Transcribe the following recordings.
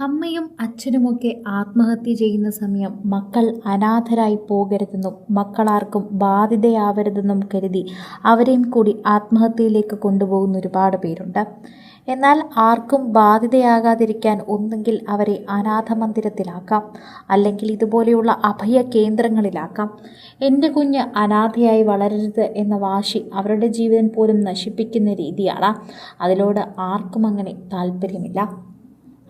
അമ്മയും അച്ഛനുമൊക്കെ ആത്മഹത്യ ചെയ്യുന്ന സമയം മക്കൾ അനാഥരായി പോകരുതെന്നും മക്കളാർക്കും ബാധിതയാവരുതെന്നും കരുതി അവരെയും കൂടി ആത്മഹത്യയിലേക്ക് കൊണ്ടുപോകുന്ന ഒരുപാട് പേരുണ്ട്. എന്നാൽ ആർക്കും ബാധിതയാകാതിരിക്കാൻ ഒന്നുകിൽ അവരെ അനാഥ മന്ദിരത്തിലാക്കാം അല്ലെങ്കിൽ ഇതുപോലെയുള്ള അഭയ കേന്ദ്രങ്ങളിലാക്കാം. എന്റെ കുഞ്ഞ് അനാഥയായി വളരരുത് എന്ന വാശി അവരുടെ ജീവിതം പോലും നശിപ്പിക്കുന്ന രീതിയാണ്. അതിലോട് ആർക്കും അങ്ങനെ താല്പര്യമില്ല.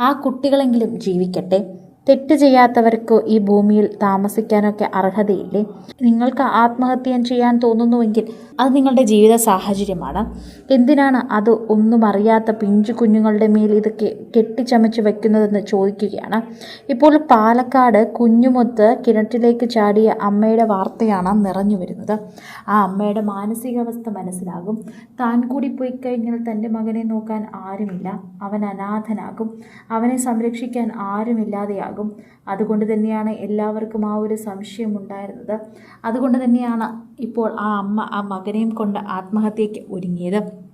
ആ കുട്ടികളെങ്കിലും ജീവിക്കട്ടെ. തെറ്റ് ചെയ്യാത്തവർക്ക് ഈ ഭൂമിയിൽ താമസിക്കാനൊക്കെ അർഹതയില്ലേ? നിങ്ങൾക്ക് ആത്മഹത്യ ചെയ്യാൻ തോന്നുന്നുവെങ്കിൽ അത് നിങ്ങളുടെ ജീവിത സാഹചര്യമാണ്. എന്തിനാണ് അത് ഒന്നും അറിയാത്ത പിഞ്ചു കുഞ്ഞുങ്ങളുടെ മേൽ ഇതൊക്കെ കെട്ടിച്ചമച്ച് വെക്കുന്നതെന്ന് ചോദിക്കുകയാണ്. ഇപ്പോൾ പാലക്കാട് കുഞ്ഞുമൊത്ത് കിണറ്റിലേക്ക് ചാടിയ അമ്മയുടെ വാർത്തയാണ് നിറഞ്ഞു വരുന്നത്. ആ അമ്മയുടെ മാനസികാവസ്ഥ മനസ്സിലാകും. താൻ കൂടി പോയി കഴിഞ്ഞാൽ തന്റെ മകനെ നോക്കാൻ ആരുമില്ല. അവൻ അനാഥനാകും. അവനെ സംരക്ഷിക്കാൻ ആരുമില്ലാതെയാകും. അതുകൊണ്ട് തന്നെയാണ് എല്ലാവർക്കും ആ ഒരു സംശയം ഉണ്ടായിരുന്നത്. അതുകൊണ്ട് തന്നെയാണ് ഇപ്പോൾ ആ അമ്മ ആ മകനെയും കൊണ്ട് ആത്മഹത്യയ്ക്ക് ഒരുങ്ങിയത്.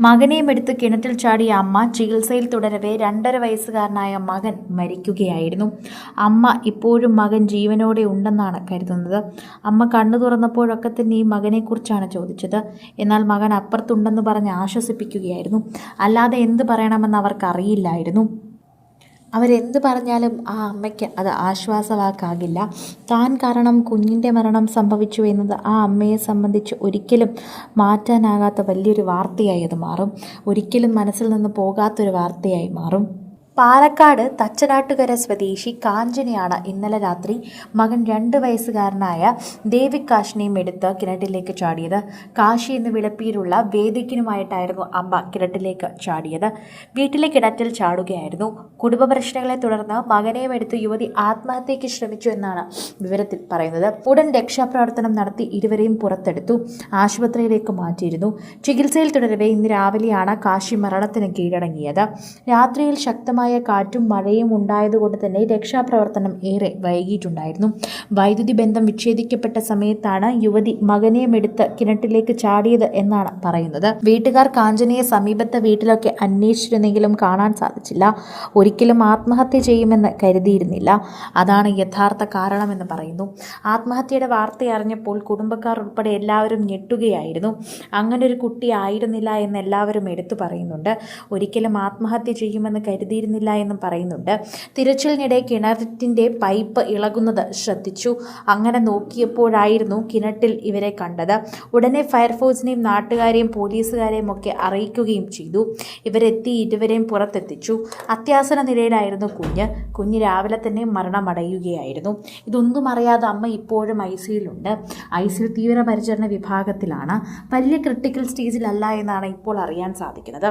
മകനെയും എടുത്ത് കിണറ്റിൽ ചാടിയ അമ്മ ചികിത്സയിൽ തുടരവെ രണ്ടര വയസ്സുകാരനായ മകൻ മരിക്കുകയായിരുന്നു. അമ്മ ഇപ്പോഴും മകൻ ജീവനോടെ ഉണ്ടെന്നാണ് കരുതുന്നത്. അമ്മ കണ്ണു തുറന്നപ്പോഴൊക്കെ തന്നെ ഈ മകനെക്കുറിച്ചാണ് ചോദിച്ചത്. എന്നാൽ മകൻ അപ്പുറത്തുണ്ടെന്ന് പറഞ്ഞ് ആശ്വസിപ്പിക്കുകയായിരുന്നു. അല്ലാതെ എന്ത് പറയണമെന്ന് അവർക്കറിയില്ലായിരുന്നു. അവരെന്ത് പറഞ്ഞാലും ആ അമ്മയ്ക്ക് അത് ആശ്വാസവാക്കാകില്ല. താൻ കാരണം കുഞ്ഞിന്റെ മരണം സംഭവിച്ചു എന്നത് ആ അമ്മയെ സംബന്ധിച്ച് ഒരിക്കലും മാറ്റാനാകാത്ത വലിയൊരു വാർത്തയായി അത് മാറും. ഒരിക്കലും മനസ്സിൽ നിന്ന് പോകാത്തൊരു വാർത്തയായി മാറും. പാലക്കാട് തച്ചനാട്ടുകര സ്വദേശി കാഞ്ചനയാണ് ഇന്നലെ രാത്രി മകൻ രണ്ട് വയസ്സുകാരനായ ദേവിക് കാശിനെയും എടുത്ത് കിണറ്റിലേക്ക് ചാടിയത്. കാശി എന്ന് വിളപ്പിയിലുള്ള വേദിക്കിനുമായിട്ടായിരുന്നു അമ്മ കിണറ്റിലേക്ക് ചാടിയത്. വീട്ടിലെ കിണറ്റിൽ ചാടുകയായിരുന്നു. കുടുംബ പ്രശ്നങ്ങളെ തുടർന്ന് മകനെയും എടുത്ത് യുവതി ആത്മഹത്യയ്ക്ക് ശ്രമിച്ചു എന്നാണ് വിവരത്തിൽ പറയുന്നത്. ഉടൻ രക്ഷാപ്രവർത്തനം നടത്തി ഇരുവരെയും പുറത്തെടുത്തു. ആശുപത്രിയിലേക്ക് മാറ്റിയിരുന്നു. ചികിത്സയിൽ തുടരവേ ഇന്ന് രാവിലെയാണ് കാശി മരണത്തിന് കീഴടങ്ങിയത്. രാത്രിയിൽ ശക്തമായ കാറ്റും മഴയും ഉണ്ടായതുകൊണ്ട് തന്നെ രക്ഷാപ്രവർത്തനം ഏറെ വൈകിയിട്ടുണ്ടായിരുന്നു. വൈദ്യുതി ബന്ധം വിച്ഛേദിക്കപ്പെട്ട സമയത്താണ് യുവതി മകനെയുമെടുത്ത് കിണറ്റിലേക്ക് ചാടിയത് എന്നാണ് പറയുന്നത്. വീട്ടുകാർ കാഞ്ചനയെ സമീപത്തെ വീട്ടിലൊക്കെ അന്വേഷിച്ചിരുന്നെങ്കിലും കാണാൻ സാധിച്ചില്ല. ഒരിക്കലും ആത്മഹത്യ ചെയ്യുമെന്ന് കരുതിയിരുന്നില്ല. അതാണ് യഥാർത്ഥ കാരണമെന്ന് പറയുന്നു. ആത്മഹത്യയുടെ വാർത്ത അറിഞ്ഞപ്പോൾ കുടുംബക്കാർ ഉൾപ്പെടെ എല്ലാവരും ഞെട്ടുകയായിരുന്നു. അങ്ങനെ ഒരു കുട്ടി ആയിരുന്നില്ല എന്ന് എല്ലാവരും എടുത്തു പറയുന്നുണ്ട്. ഒരിക്കലും ആത്മഹത്യ ചെയ്യുമെന്ന് കരുതിയിരുന്നില്ല എന്നും പറയുന്നുണ്ട്. തിരച്ചിലിനിടെ കിണറ്റിന്റെ പൈപ്പ് ഇളകുന്നത് ശ്രദ്ധിച്ചു. അങ്ങനെ നോക്കിയപ്പോഴായിരുന്നു കിണറ്റിൽ ഇവരെ കണ്ടത്. ഉടനെ ഫയർഫോഴ്സിനെയും നാട്ടുകാരെയും പോലീസുകാരെയും ഒക്കെ അറിയിക്കുകയും ചെയ്തു. ഇവരെത്തി ഇരുവരെയും പുറത്തെത്തിച്ചു. അത്യാസന നിലയിലായിരുന്നു കുഞ്ഞ്. കുഞ്ഞ് രാവിലെ തന്നെ മരണമടയുകയായിരുന്നു. ഇതൊന്നും അറിയാതെ അമ്മ ഇപ്പോഴും ഐ സിയിലുണ്ട് ഐ സിയിൽ തീവ്രപരിചരണ വിഭാഗത്തിലാണ്. വലിയ ക്രിട്ടിക്കൽ സ്റ്റേജിലല്ല എന്നാണ് ഇപ്പോൾ അറിയാൻ സാധിക്കുന്നത്.